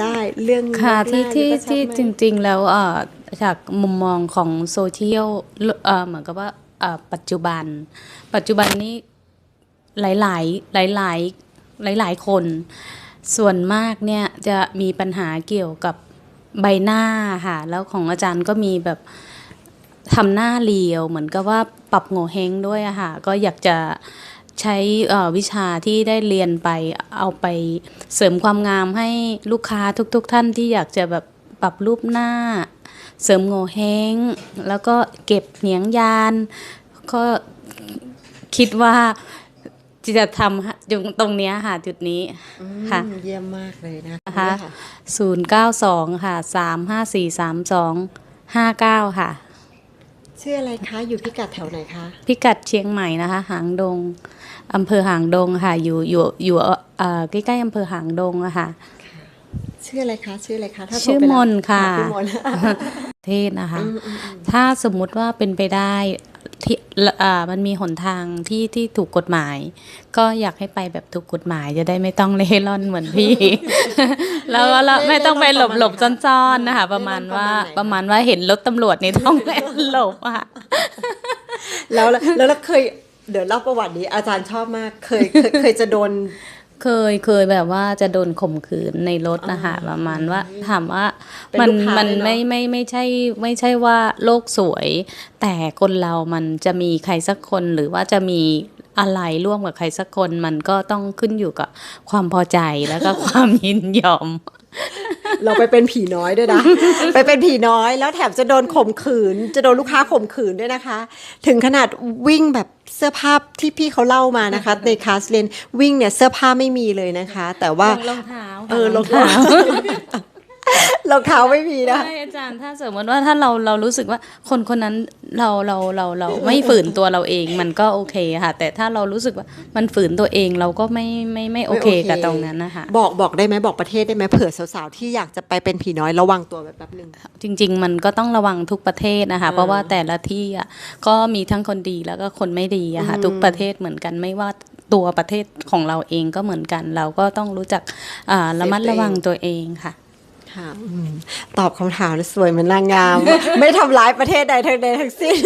ได้เรื่องค่ะนอกหที่น้าที่นี่ก็ชอบที่มากจริง ๆ แล้วเอ่อจากมุมมองของโซเชียลเอ่อเหมือนกับว่าเอ่อปัจจุบัน ปัจจุบันนี้หลาย ๆ หลาย ๆ หลายๆคน ส่วนมากเนี่ยจะมีปัญหาเกี่ยวกับใบหน้าค่ะ แล้วของอาจารย์ก็มีแบบทำหน้าเรียว เหมือนกับว่าปรับโงเฮงด้วยอะค่ะ ก็อยากจะ ใช้เอ่อวิชาที่ได้เรียนไปเอาไปเสริมความงามให้ลูกค้าทุกๆท่านที่อยากจะแบบปรับรูปหน้า เสริมโงเฮงแล้วก็เก็บเหนียงยาน ก็คิดว่าจะทำอยู่ตรงเนี้ยค่ะ จุดนี้อืมค่ะเยี่ยมมากเลยนะนะคะค่ะ092ค่ะ35432 59ค่ะ ชื่ออะไรคะ อยู่พิกัดแถวไหนคะพิกัดเชียงใหม่นะคะ หางดงอำเภอหางดงค่ะ อยู่อยู่อยู่เอ่อใกล้ๆอำเภอหางดงอะค่ะ ชื่ออะไรคะ ชื่ออะไรคะถ้าโทรชื่อไปแล้วมนค่ะ ชื่อมน เทศนะคะอืมอืมอืมถ้าสมมุติว่าเป็นไปได้ ที่อ่ามันมีหนทางที่ที่ถูกกฎหมาย ก็อยากให้ไปแบบถูกกฎหมายจะได้ไม่ต้องเล่ร่อนเหมือนพี่ แล้วก็เราไม่ต้องไปหลบหลบๆซ่อนๆนะคะประมาณว่าประมาณว่าเห็นรถตำรวจนี่ต้องแอบหลบอะแล้วแล้วแล้วแล้วเคยเดี๋ยวเล่าประวัตินี้อาจารย์ชอบมากเคยเคยเคยจะโดน เคยเคยแบบว่าจะโดนข่มขืนในรถนะคะประมาณว่าถามว่าเป็นมันลูกค้ามันเลยเนอะไม่ไม่ไม่ใช่ไม่ใช่ว่าโลกสวย แต่คนเรามันจะมีใครสักคนหรือว่าจะมีอะไรร่วมกับใครสักคนมันก็ต้องขึ้นอยู่กับความพอใจแล้วก็ความยินยอม เราไปเป็นผีน้อยด้วยนะ ไปเป็นผีน้อยแล้วแถมจะโดนข่มขืน จะโดนลูกค้าข่มขืนด้วยนะคะ ถึงขนาดวิ่งแบบเสื้อผ้าที่พี่เขาเล่ามานะคะ ในคลาสเรียนวิ่งเนี่ยเสื้อผ้าไม่มีเลยนะคะ แต่ว่ารองเท้าเออรองเท้า รองเท้าไม่มีนะใช่อาจารย์ถ้าสมมติว่าถ้าเราเรารู้สึกว่าคนคนนั้นเราเราเราเราไม่ฝืนตัวเราเองมันก็โอเคค่ะ แต่ถ้าเรารู้สึกว่ามันฝืนตัวเองเราก็ไม่ไม่ไม่โอเคไม่โอเคกับตรงนั้นนะคะบอกบอกได้ไหมบอกประเทศได้ไหมเผื่อสาวๆที่อยากจะไปเป็นผีน้อยระวังตัวแบบแป๊บหนึ่งจริง ๆ มันก็ต้องระวังทุกประเทศนะคะอ่าเพราะว่าแต่ละที่อะก็มีทั้งคนดีแล้วก็คนไม่ดีอะค่ะอืมทุกประเทศเหมือนกันไม่ว่าตัวประเทศของเราเองก็เหมือนกัน เราก็ต้องรู้จักอ่าระมัดระวังตัวเองค่ะ ค่ะตอบคำถามสวยเหมือนนางงาม ไม่ทำร้ายประเทศใดทั้งใดทั้งสิ้น